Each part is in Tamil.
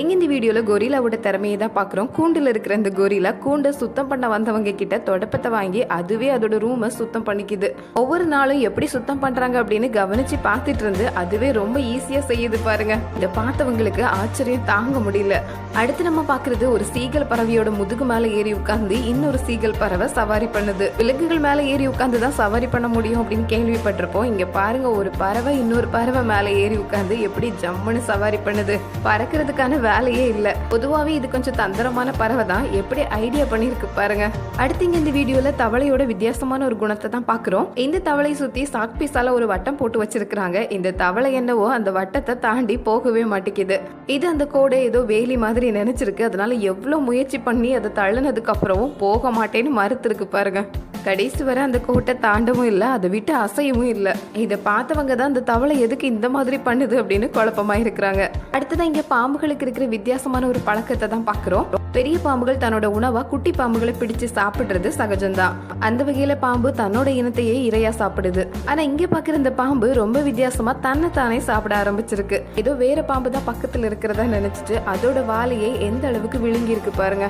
எங்க இந்த வீடியோவில் கொரிலாவோட திறமையை தான் பார்க்குறோம். கூண்டில் இருக்கிற இந்த கொரிலா கூண்டை சுத்தம் பண்ண வந்தவங்க கிட்ட தொடப்பத்தை வாங்கி அதுவே அதோட ரூமை சுத்தம் பண்ணிக்குது. ஒவ்வொரு நாளும் எப்படி சுத்தம் பண்றாங்க அப்படின்னு கவனிச்சு பார்த்துட்டு இருந்து அதுவே ரொம்ப ஈஸியா செய்யுது பாருங்க. இதை பார்த்தவங்களுக்கு ஆச்சரியம் தாங்க முடியல. அடுத்து நம்ம பார்க்குறது ஒரு சீகல் பறவையோட முதுகு மேல ஏறி உட்கார்ந்து இன்னொரு சீகல் பறவை சவாரி பண்ணுது. விலங்குகள் மேல ஏறி உட்கார்ந்து தான் சவாரி பண்ண முடியும் அப்படின்னு கேள்விப்பட்டிருப்போம். இங்க பாருங்க ஒரு பறவை இன்னொரு பறவை மேல ஏறி உட்கார்ந்து எப்படி ஜம்முன்னு சவாரி பண்ணுது. பறக்கிறதுக்கான வேலையே இல்லை. பொதுவாகவே இது கொஞ்சம் தந்திரமான பறவை தான். எப்படி ஐடியா பண்ணியிருக்கு பாருங்க. அடுத்து இங்க இந்த வீடியோல தவளையோட வித்தியாசமான ஒரு குணத்தை தான் பார்க்குறோம். இந்த தவளை சுத்தி சாக் பீஸால ஒரு வட்டம் போட்டு வச்சிருக்காங்க இந்த தவளை என்னவோ அந்த வட்டத்தை தாண்டி போகவே மாட்டேங்குது. இது அந்த கோடை ஏதோ வேலி மாதிரி நினைச்சிருக்கு. அதனால எவ்வளோ முயற்சி பண்ணி அதை தள்ளுனதுக்கு அப்புறமும் போக மாட்டேன்னு மறுத்துருக்கு பாருங்க. கடைசி வரை அந்த கோட்டை தாண்டவும் இல்லை அதை விட்டு அசையவும் இல்லை. இதை பார்த்தவங்க தான் அந்த தவளை எதுக்கு இந்த மாதிரி பண்ணுது அப்படின்னு குழப்பமா இருக்கிறாங்க அடுத்ததான் இங்க பாம்புகளுக்கு இருக்கிற வித்தியாசமான ஒரு பழக்கத்தை தான் பார்க்குறோம் பெரிய பாம்புகள் தன்னோட உணவா குட்டி பாம்புகளை பிடிச்சு சாப்பிடுறது சகஜம்தான். அந்த வகையில பாம்பு தன்னோட இனத்தையே இரையா சாப்பிடுது. ஆனா இங்க பாக்குற இந்த பாம்பு ரொம்ப வித்தியாசமா தன்னை தானே சாப்பிட ஆரம்பிச்சிருக்கு. ஏதோ வேற பாம்பு தான் பக்கத்துல இருக்கிறதா நினைச்சிட்டு அதோட வாலையை எந்த அளவுக்கு விழுங்கி இருக்கு பாருங்க.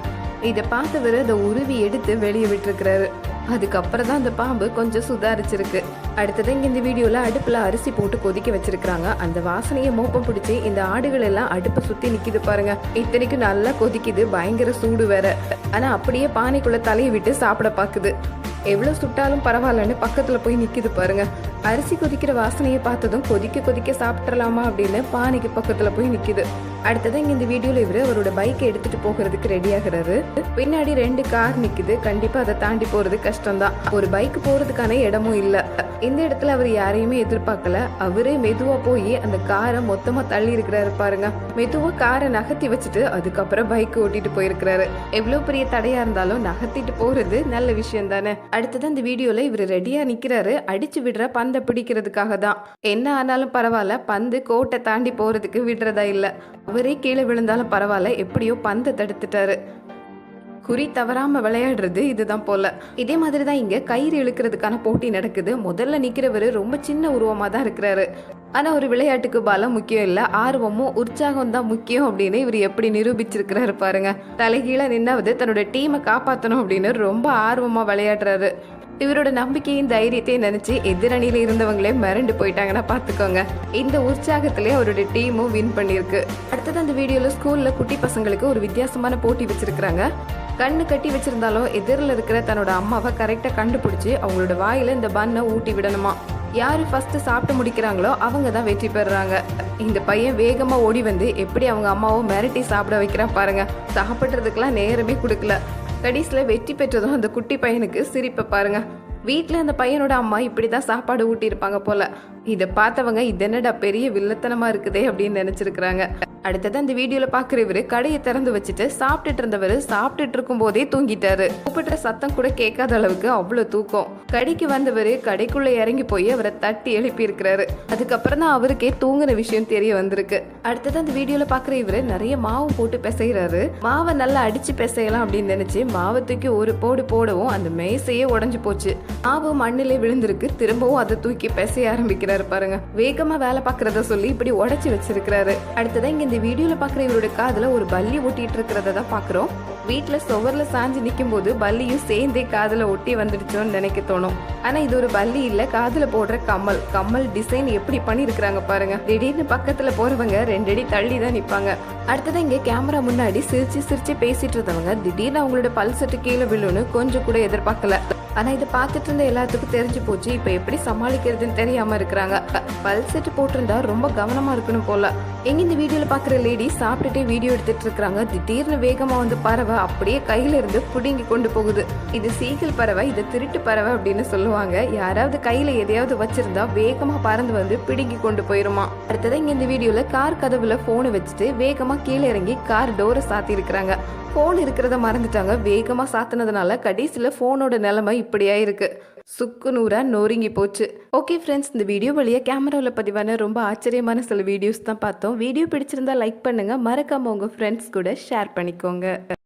இதை பார்த்தவர் அதை உருவி எடுத்து வெளியே விட்டுருக்கிறாரு. அதுக்கப்புறம் தான் அந்த பாம்பு கொஞ்சம் சுதாரிச்சிருக்கு. அடுத்தது இங்கே இந்த வீடியோவில் அடுப்பில் அரிசி போட்டு கொதிக்க வச்சிருக்கிறாங்க. அந்த வாசனையை மோப்பம் பிடிச்சி இந்த ஆடுகள் எல்லாம் அடுப்பை சுற்றி நிற்கிது பாருங்க. இத்தனைக்கும் நல்லா கொதிக்குது பயங்கர சூடு வேற. ஆனால் அப்படியே பானைக்குள்ளே தலையை விட்டு சாப்பிட பார்க்குது எவ்வளோ சுட்டாலும் பரவாயில்லன்னு பக்கத்தில் போய் நிற்கிது பாருங்க. அரிசி கொதிக்கிற வாசனையை பார்த்ததும் கொதிக்க கொதிக்க சாப்பிட்றலாமா அப்படின்னு பானைக்கு பக்கத்தில் போய் நிற்கிது அடுத்தது இங்க இந்த வீடியோல இவரு அவரோட பைக்கை எடுத்துட்டு போகிறதுக்கு ரெடி ஆகுறாரு. பின்னாடி ரெண்டு கார் நிக்குது. கண்டிப்பா அதை தாண்டி போறது கஷ்டம்தான். ஒரு பைக் போறதுக்கான இடமும் இல்ல. இந்த இடத்துல அவர் யாரையுமே எதிர்பார்க்கல. அவரே மெதுவா போய் அந்த காரை மொத்தமா தள்ளி இருக்கிறாரு பாருங்க. மெதுவா காரை நகர்த்தி வச்சுட்டு அதுக்கப்புறம் பைக் ஓட்டிட்டு போயிருக்கிறாரு. எவ்வளவு பெரிய தடையா இருந்தாலும் நகர்த்திட்டு போறது நல்ல விஷயம் தானே. அடுத்தது அந்த வீடியோல இவர் ரெடியா நிக்கிறாரு. அடிச்சு விடுற பந்தை பிடிக்கிறதுக்காக தான் என்ன ஆனாலும் பரவாயில்ல. பந்து கோட்டை தாண்டி போறதுக்கு விடுறதா இல்ல. அவரே கீழே விழுந்தாலும் பரவாயில்ல எப்படியோ பந்தை தடுத்துட்டாரு. குறி தவறாம விளையாடுறது இதுதான் போல. இதே மாதிரி தான் இங்க கயிறு இழுக்கிறதுக்கான போட்டி நடக்குது. முதல்ல நிக்கிறவரு ரொம்ப சின்ன உருவமா தான் இருக்கிறாரு. ஆனா ஒரு விளையாட்டுக்கு பலம் முக்கியம் இல்ல ஆர்வமும் உற்சாகம் தான் முக்கியம் அப்படின்னு இவர் எப்படி நிரூபிச்சிருக்கிறாரு பாருங்க. தலைகீழ நின்னாவது தன்னோட டீமை காப்பாத்தணும் அப்படின்னு ரொம்ப ஆர்வமா விளையாடுறாரு. இவரோட நம்பிக்கையும் தைரியத்தையும் நினைச்சு எதிரணியில இருந்தவங்களே மிரண்டு போயிட்டாங்கன்னா பாத்துக்கோங்க. இந்த உற்சாகத்திலே அவரோட டீமும் வின் பண்ணிருக்கு அடுத்தது அந்த வீடியோல ஸ்கூல்ல குட்டி பசங்களுக்கு ஒரு வித்தியாசமான போட்டி வச்சிருக்காங்க கண்ணு கட்டி வச்சிருந்தாலும் எதிரில் இருக்கிற தன்னோட அம்மாவை கரெக்டாக கண்டுபிடிச்சி அவங்களோட வாயில இந்த பண்ணை ஊட்டி விடணுமா? யாரு ஃபர்ஸ்ட் சாப்பிட்டு முடிக்கிறாங்களோ அவங்க தான் வெற்றி பெறுறாங்க. இந்த பையன் வேகமா ஓடி வந்து எப்படி அவங்க அம்மாவை மிரட்டி சாப்பிட வைக்கிறான் பாருங்க. சாப்பிட்றதுக்கெல்லாம் நேரமே கொடுக்கல. கடைசியில் வெற்றி பெற்றதும் அந்த குட்டி பையனுக்கு சிரிப்பை பாருங்க. வீட்டில் அந்த பையனோட அம்மா இப்படி தான் சாப்பாடு ஊட்டியிருப்பாங்க போல. இதை பார்த்தவங்க இது என்னடா பெரிய வில்லத்தனமாக இருக்குதே அப்படின்னு நினச்சிருக்கிறாங்க. அடுத்தது அந்த வீடியோல பாக்குற இவரு கடையை திறந்து வச்சுட்டு சாப்பிட்டுட்டு இருந்தவர் சாப்பிட்டுட்டு இருக்கும் போதே தூங்கிட்டாரு. கூப்பிடுற சத்தம் கூட கேட்காத அளவுக்கு அவ்வளவு தூக்கம். கடைக்கு வந்தவர் கடைக்குள்ள இறங்கி போய் அவரை தட்டி எழுப்பி இருக்கிறாரு. அதுக்கப்புறம் தான் அவருக்கே தூங்குன விஷயம் தெரிய வந்திருக்கு. அடுத்தது அந்த வீடியோல பாக்குற இவரு நிறைய மாவு போட்டு பிசைகிறாரு மாவை நல்லா அடிச்சு பிசையலாம் அப்படின்னு நினைச்சு மாவை தூக்கி ஒரு போடு போடவும் அந்த மேசையே உடஞ்சு போச்சு. மாவு மண்ணிலே விழுந்திருக்கு. திரும்பவும் அதை தூக்கி பிசைய ஆரம்பிக்கிறாரு பாருங்க. வேகமா வேலை பாக்குறத சொல்லி இப்படி உடைச்சு வச்சிருக்கிறாரு. அடுத்ததான் இங்க இந்த வீடியோல பாக்குற இவரோட காதில் ஒரு பல்லி ஒட்டிகிட்டு இருக்கிறத தான் பாக்குறோம். வீட்டில் சுவர்ல சாஞ்சு நிக்கும் போது பல்லியும் சேர்ந்தே காதுல ஒட்டி வந்துடுச்சோன்னு நினைக்க தோணும். ஆனா இது ஒரு பல்லி இல்ல காதில் போடுற கம்மல். கம்மல் டிசைன் எப்படி பண்ணியிருக்கிறாங்க பாருங்க. திடீர்னு பக்கத்துல போறவங்க ரெண்டடி தள்ளி தான் நிற்பாங்க அடுத்தது இங்கே கேமரா முன்னாடி சிரிச்சு சிரிச்சு பேசிட்டு இருந்தவங்க திடீர்னு அவங்களோட பல் சட்டு கீழே விழுன்னு கொஞ்சம் கூட எதிர்பார்க்கல. ஆனா இதை பார்த்துட்டு இருந்த எல்லாத்துக்கும் தெரிஞ்சு போச்சு இப்ப எப்படி சமாளிக்கிறதுன்னு தெரியாம இருக்கிறாங்க. பல் செட்டு போட்டிருந்தா ரொம்ப கவனமா இருக்கணும் போல. எங்க இந்த வீடியோல பாக்குற லேடி சாப்பிட்டுட்டே வீடியோ எடுத்துட்டு இருக்காங்க திடீர்னு வேகமா வந்து பறவை பறவை அப்படியே கையில இருந்து பிடுங்கி கொண்டு போகுது. இது சீகல் பறவை இது திருட்டு பறவை அப்படின்னு சொல்லுவாங்க. யாராவது கையில எதையாவது வச்சிருந்தா வேகமா பறந்து வந்து பிடுங்கி கொண்டு போயிருமா. அடுத்தது இங்க இந்த வீடியோல கார் கதவுல ஃபோனை வச்சுட்டு வேகமா கீழே இறங்கி கார் டோரை சாத்தி இருக்கிறாங்க ஃபோன் இருக்கிறத மறந்துட்டாங்க. வேகமாக சாத்தினதுனால கடைசியில் ஃபோனோட நிலைமை இப்படியா இருக்கு. சுக்கு நூறா நொறுங்கி போச்சு. ஓகே ஃப்ரெண்ட்ஸ் இந்த வீடியோ வழியாக கேமராவில் பதிவான ரொம்ப ஆச்சரியமான சில வீடியோஸ் தான் பார்த்தோம். வீடியோ பிடிச்சிருந்தா லைக் பண்ணுங்க. மறக்காம உங்கள் ஃப்ரெண்ட்ஸ் கூட ஷேர் பண்ணிக்கோங்க.